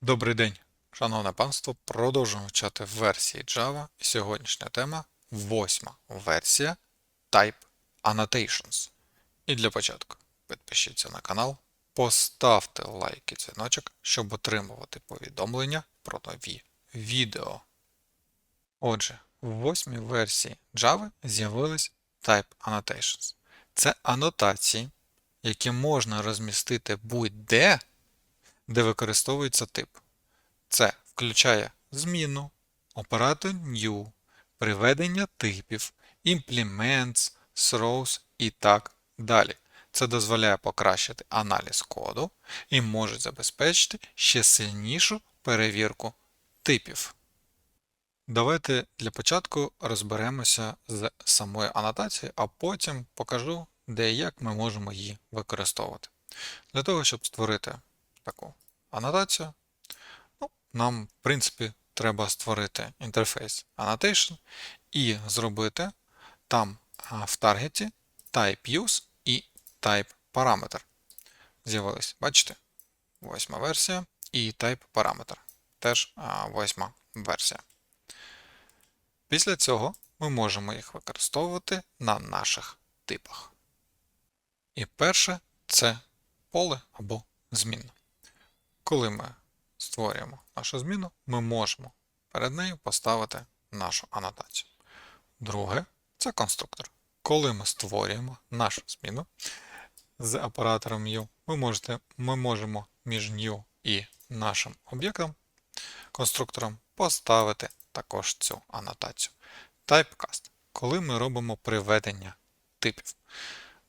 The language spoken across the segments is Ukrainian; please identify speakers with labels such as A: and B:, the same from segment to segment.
A: Добрий день, шановне панство. Продовжуємо вчати версії Java. Сьогоднішня тема восьма версія Type Annotations. І для початку підпишіться на канал, поставте лайк і дзвіночок, щоб отримувати повідомлення про нові відео. Отже, в восьмій версії Java з'явились Type Annotations. Це анотації, які можна розмістити будь-де, де використовується тип. Це включає зміну, оператор new, приведення типів, implements, throws і так далі. Це дозволяє покращити аналіз коду і може забезпечити ще сильнішу перевірку типів. Давайте для початку розберемося з самою анотацією, а потім покажу, де і як ми можемо її використовувати. Для того, щоб створити таку анотацію, ну, нам, в принципі, треба створити інтерфейс Annotation і зробити там в таргеті type use і type параметр. З'явились, бачите? Восьма версія і type параметр. Теж восьма версія. Після цього ми можемо їх використовувати на наших типах. І перше це поле або змінна. Коли ми створюємо нашу зміну, ми можемо перед нею поставити нашу анотацію. Друге це конструктор. Коли ми створюємо нашу зміну з оператором new, ми, можете, ми можемо між new і нашим об'єктом, конструктором, поставити також цю анотацію. Typecast. Коли ми робимо приведення типів.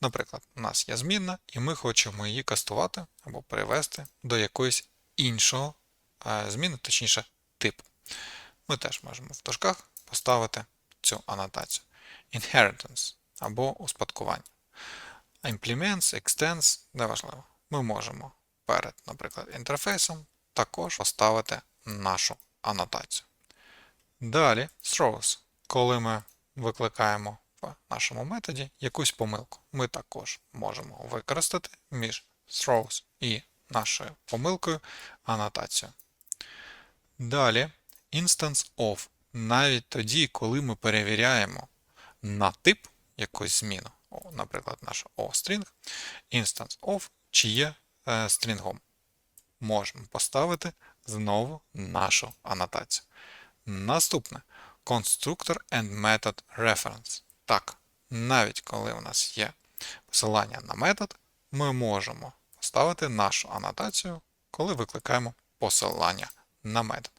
A: Наприклад, у нас є змінна, і ми хочемо її кастувати або перевести до якоїсь іншого е, зміни, точніше, типу. Ми теж можемо в дужках поставити цю анотацію. Inheritance або успадкування. Implements, Extends, неважливо. Ми можемо перед, наприклад, інтерфейсом також поставити нашу анотацію. Далі, throws. Коли ми викликаємо в нашому методі якусь помилку, ми також можемо використати між throws і нашою помилкою анотацію. Далі, instance of. Навіть тоді, коли ми перевіряємо на тип якусь зміну, наприклад, наш O-string, instance of, чи є е, стрінгом. Можемо поставити знову нашу анотацію. Наступне Constructor and Method Reference. Так, навіть коли у нас є посилання на метод, ми можемо поставити нашу анотацію, коли викликаємо посилання на метод.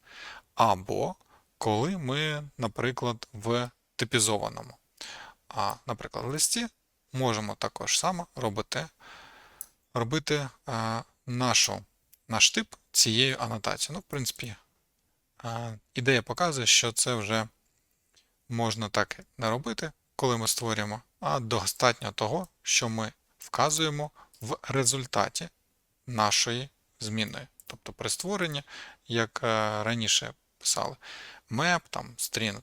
A: Або коли ми, наприклад, в типізованому, а, наприклад, листі можемо також само робити робити а, нашу, наш тип цією анотацією. Ну, в принципі, а, ідея показує, що це вже можна так не робити, коли ми створюємо, а достатньо того, що ми вказуємо в результаті нашої зміни. Тобто при створенні, як е, раніше писали, map, там string,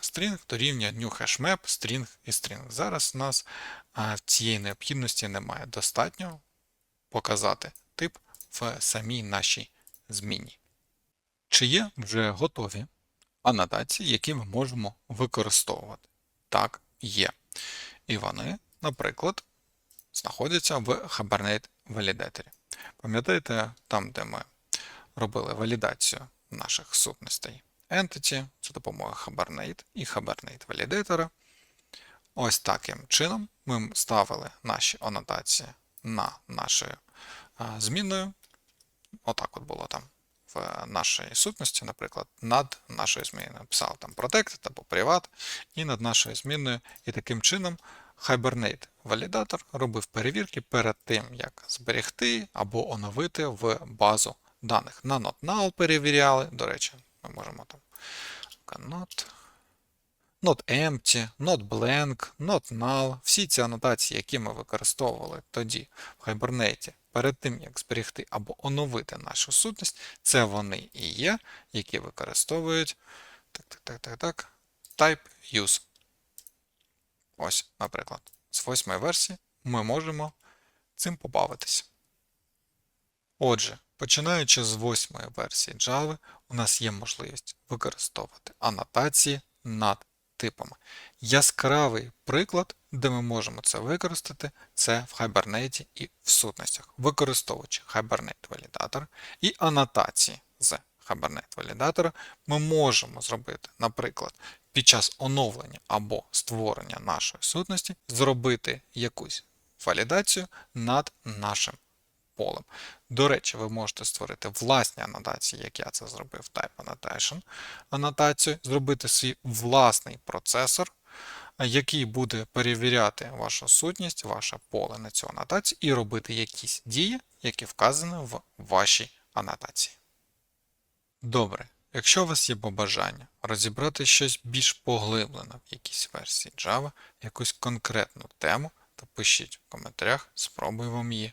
A: string дорівнює new hash map, string і string. Зараз у нас цієї необхідності немає. Достатньо показати тип в самій нашій зміні. Чи є вже готові анотації, які ми можемо використовувати? Так, є. І вони, наприклад, знаходяться в Hibernate валідаторі. Пам'ятаєте, там, де ми робили валідацію наших сутностей Entity за допомогою Hibernate і Hibernate валідатора. Ось таким чином ми ставили наші анотації на нашою зміною. Отак от було там в нашій сутності, наприклад, над нашою зміною. Написав там protected або privat, і над нашою зміною. І таким чином Hibernate валідатор робив перевірки перед тим, як зберегти або оновити в базу даних. На not null перевіряли. До речі, ми можемо там not, not empty, not blank, not null. Всі ці анотації, які ми використовували тоді в Hibernate, перед тим, як зберегти або оновити нашу сутність, це вони і є, які використовують так, так, так, так, так, type use. Ось, наприклад, з восьмої версії ми можемо цим побавитися. Отже, Починаючи з восьмої версії Java, у нас є можливість використовувати анотації над типами. Яскравий приклад, де ми можемо це використати, це в Hibernate і в сутностях, використовуючи Hibernate валідатор і анотації з Hibernate валідатора, ми можемо зробити, наприклад, під час оновлення або створення нашої сутності, зробити якусь валідацію над нашим полем. До речі, ви можете створити власні анотації, як я це зробив Type Annotation анотацію, зробити свій власний процесор, який буде перевіряти вашу сутність, ваше поле на цю анотацію і робити якісь дії, які вказані в вашій анотації. Добре. Якщо у вас є побажання розібрати щось більш поглиблено в якійсь версії Java, якусь конкретну тему, то пишіть в коментарях, спробую вам її